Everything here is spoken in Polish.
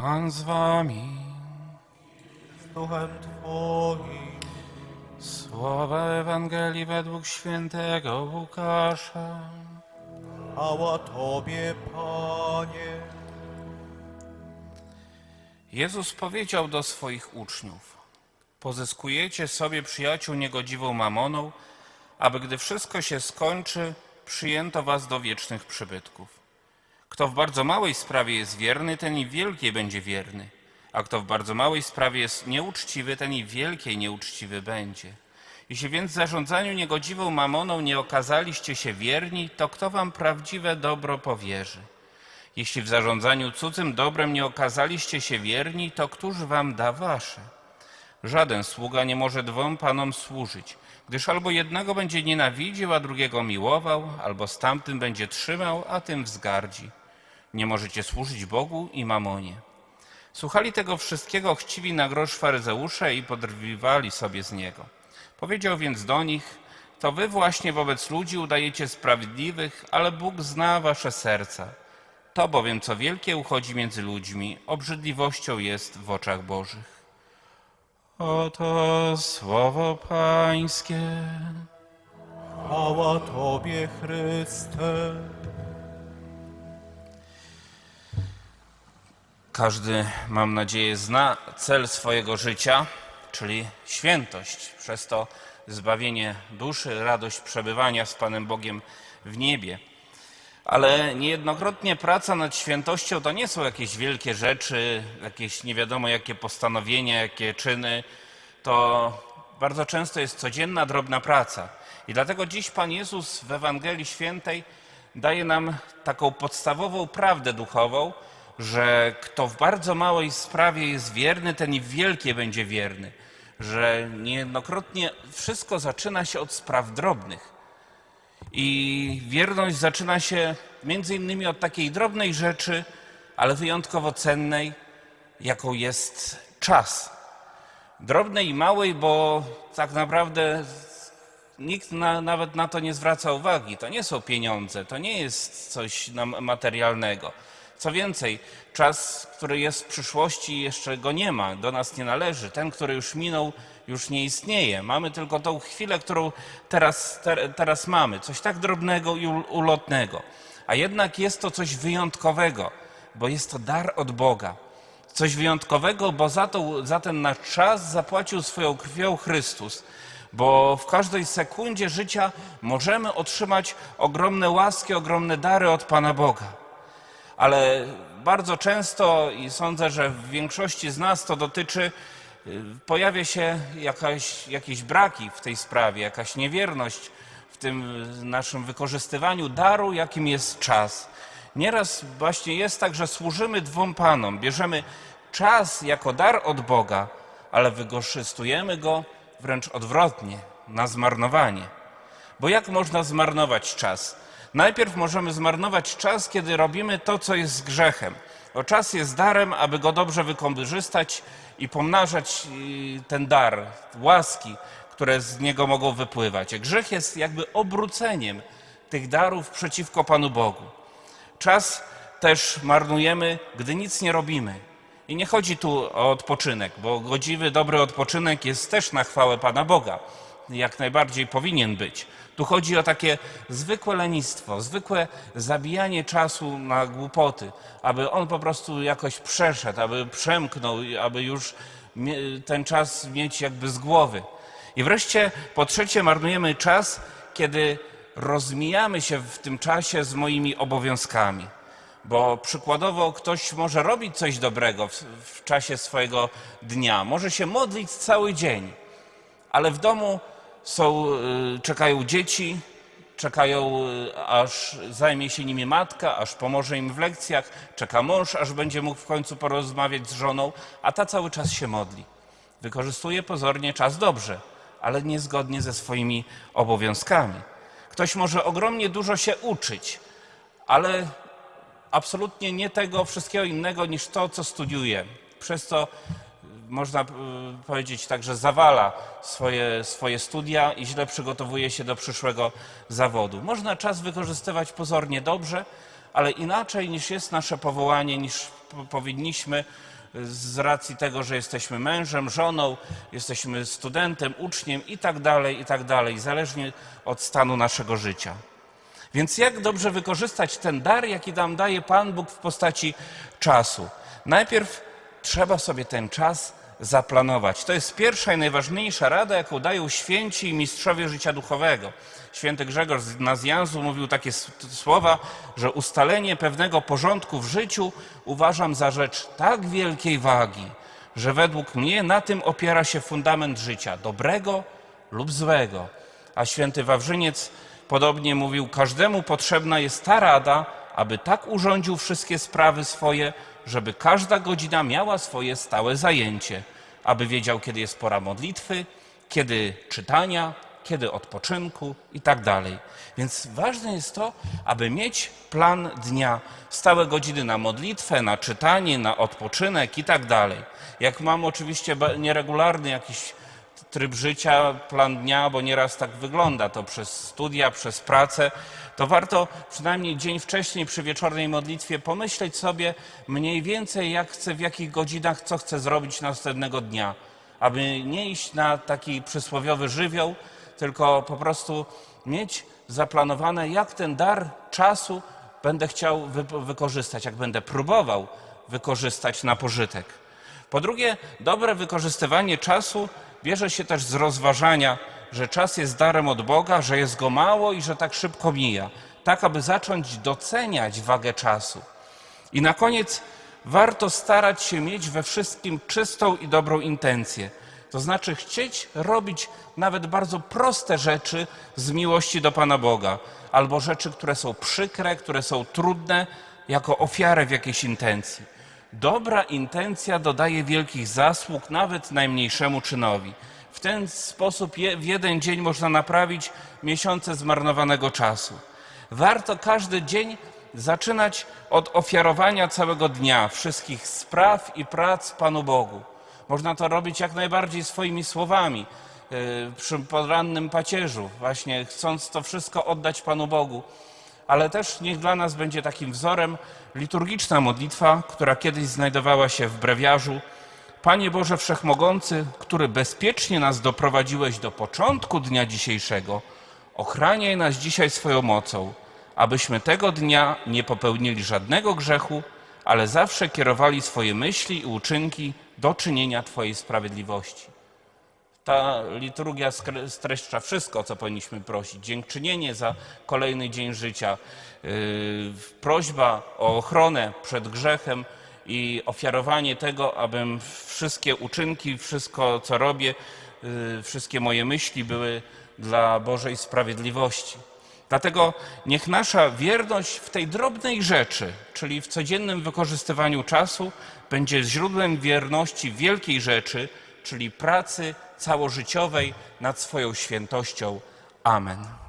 Pan z wami. z duchem Twoim. Słowa Ewangelii według świętego Łukasza. Chwała Tobie, Panie. Jezus powiedział do swoich uczniów: Pozyskujecie sobie przyjaciół niegodziwą mamoną, aby gdy wszystko się skończy, przyjęto was do wiecznych przybytków. Kto w bardzo małej sprawie jest wierny, ten i w wielkiej będzie wierny, a kto w bardzo małej sprawie jest nieuczciwy, ten i w wielkiej nieuczciwy będzie. Jeśli więc w zarządzaniu niegodziwą mamoną nie okazaliście się wierni, to kto wam prawdziwe dobro powierzy? Jeśli w zarządzaniu cudzym dobrem nie okazaliście się wierni, to któż wam da wasze? Żaden sługa nie może dwom panom służyć, gdyż albo jednego będzie nienawidził, a drugiego miłował, albo z tamtym będzie trzymał, a tym wzgardzi. Nie możecie służyć Bogu i mamonie. Słuchali tego wszystkiego chciwi na grosz faryzeusze i podrwiwali sobie z niego. Powiedział więc do nich, to wy właśnie wobec ludzi udajecie sprawiedliwych, ale Bóg zna wasze serca. To bowiem, co wielkie uchodzi między ludźmi, obrzydliwością jest w oczach Bożych. Oto słowo Pańskie. Chwała Tobie, Chryste. Każdy, mam nadzieję, zna cel swojego życia, czyli świętość. Przez to zbawienie duszy, radość przebywania z Panem Bogiem w niebie. Ale niejednokrotnie praca nad świętością to nie są jakieś wielkie rzeczy, jakieś nie wiadomo jakie postanowienia, jakie czyny. To bardzo często jest codzienna, drobna praca. I dlatego dziś Pan Jezus w Ewangelii Świętej daje nam taką podstawową prawdę duchową, że kto w bardzo małej sprawie jest wierny, ten i w wielkiej będzie wierny. Że niejednokrotnie wszystko zaczyna się od spraw drobnych. I wierność zaczyna się między innymi od takiej drobnej rzeczy, ale wyjątkowo cennej, jaką jest czas. Drobnej i małej, bo tak naprawdę nikt na, nawet na to nie zwraca uwagi. To nie są pieniądze, to nie jest coś materialnego. Co więcej, czas, który jest w przyszłości, jeszcze go nie ma, do nas nie należy. Ten, który już minął, już nie istnieje. Mamy tylko tą chwilę, którą teraz, te, teraz mamy. Coś tak drobnego i ul- ulotnego. A jednak jest to coś wyjątkowego, bo jest to dar od Boga. Coś wyjątkowego, bo za, to, za ten nasz czas zapłacił swoją krwią Chrystus. Bo w każdej sekundzie życia możemy otrzymać ogromne łaski, ogromne dary od Pana Boga ale bardzo często i sądzę, że w większości z nas to dotyczy, y, pojawia się jakaś, jakieś braki w tej sprawie, jakaś niewierność w tym y, naszym wykorzystywaniu daru, jakim jest czas. Nieraz właśnie jest tak, że służymy dwom panom, bierzemy czas jako dar od Boga, ale wykorzystujemy go wręcz odwrotnie, na zmarnowanie. Bo jak można zmarnować czas? Najpierw możemy zmarnować czas, kiedy robimy to, co jest grzechem. Bo czas jest darem, aby go dobrze wykorzystać i pomnażać y, ten dar, łaski, które z niego mogą wypływać. Grzech jest jakby obróceniem tych darów przeciwko Panu Bogu. Czas też marnujemy, gdy nic nie robimy. I nie chodzi tu o odpoczynek, bo godziwy, dobry odpoczynek jest też na chwałę Pana Boga. Jak najbardziej powinien być. Tu chodzi o takie zwykłe lenistwo, zwykłe zabijanie czasu na głupoty, aby on po prostu jakoś przeszedł, aby przemknął, aby już ten czas mieć jakby z głowy. I wreszcie po trzecie marnujemy czas, kiedy rozmijamy się w tym czasie z moimi obowiązkami. Bo przykładowo ktoś może robić coś dobrego w, w czasie swojego dnia, może się modlić cały dzień, ale w domu są, y, czekają dzieci, czekają, y, aż zajmie się nimi matka, aż pomoże im w lekcjach, czeka mąż, aż będzie mógł w końcu porozmawiać z żoną, a ta cały czas się modli. Wykorzystuje pozornie czas dobrze, ale niezgodnie ze swoimi obowiązkami. Ktoś może ogromnie dużo się uczyć, ale absolutnie nie tego wszystkiego innego niż to, co studiuje. Przez co można y, powiedzieć tak, że zawala swoje, swoje studia i źle przygotowuje się do przyszłego zawodu. Można czas wykorzystywać pozornie dobrze, ale inaczej niż jest nasze powołanie, niż po- powinniśmy z racji tego, że jesteśmy mężem, żoną, jesteśmy studentem, uczniem i tak dalej, i tak dalej, zależnie od stanu naszego życia. Więc jak dobrze wykorzystać ten dar, jaki nam daje Pan Bóg w postaci czasu? Najpierw trzeba sobie ten czas zaplanować. To jest pierwsza i najważniejsza rada, jaką dają święci i mistrzowie życia duchowego. Święty Grzegorz z Nazjanzu mówił takie słowa, że ustalenie pewnego porządku w życiu uważam za rzecz tak wielkiej wagi, że według mnie na tym opiera się fundament życia, dobrego lub złego. A święty Wawrzyniec podobnie mówił, każdemu potrzebna jest ta rada, aby tak urządził wszystkie sprawy swoje, żeby każda godzina miała swoje stałe zajęcie, aby wiedział, kiedy jest pora modlitwy, kiedy czytania, kiedy odpoczynku i tak dalej. Więc ważne jest to, aby mieć plan dnia, stałe godziny na modlitwę, na czytanie, na odpoczynek i tak dalej. Jak mam oczywiście nieregularny jakiś tryb życia, plan dnia, bo nieraz tak wygląda to przez studia, przez pracę, to warto przynajmniej dzień wcześniej przy wieczornej modlitwie pomyśleć sobie mniej więcej, jak chcę, w jakich godzinach, co chcę zrobić następnego dnia, aby nie iść na taki przysłowiowy żywioł, tylko po prostu mieć zaplanowane, jak ten dar czasu będę chciał wy- wykorzystać, jak będę próbował wykorzystać na pożytek. Po drugie, dobre wykorzystywanie czasu bierze się też z rozważania, że czas jest darem od Boga, że jest go mało i że tak szybko mija, tak aby zacząć doceniać wagę czasu. I na koniec warto starać się mieć we wszystkim czystą i dobrą intencję. To znaczy chcieć robić nawet bardzo proste rzeczy z miłości do Pana Boga, albo rzeczy, które są przykre, które są trudne, jako ofiarę w jakiejś intencji. Dobra intencja dodaje wielkich zasług nawet najmniejszemu czynowi. W ten sposób je, w jeden dzień można naprawić miesiące zmarnowanego czasu. Warto każdy dzień zaczynać od ofiarowania całego dnia, wszystkich spraw i prac Panu Bogu. Można to robić jak najbardziej swoimi słowami, yy, przy porannym pacierzu, właśnie chcąc to wszystko oddać Panu Bogu. Ale też niech dla nas będzie takim wzorem liturgiczna modlitwa, która kiedyś znajdowała się w brewiarzu. Panie Boże Wszechmogący, który bezpiecznie nas doprowadziłeś do początku dnia dzisiejszego, ochraniaj nas dzisiaj swoją mocą, abyśmy tego dnia nie popełnili żadnego grzechu, ale zawsze kierowali swoje myśli i uczynki do czynienia Twojej sprawiedliwości. Ta liturgia streszcza wszystko, o co powinniśmy prosić. Dziękczynienie za kolejny dzień życia, yy, prośba o ochronę przed grzechem i ofiarowanie tego, abym wszystkie uczynki, wszystko, co robię, yy, wszystkie moje myśli były dla Bożej sprawiedliwości. Dlatego niech nasza wierność w tej drobnej rzeczy, czyli w codziennym wykorzystywaniu czasu, będzie źródłem wierności wielkiej rzeczy, czyli pracy całożyciowej nad swoją świętością. Amen.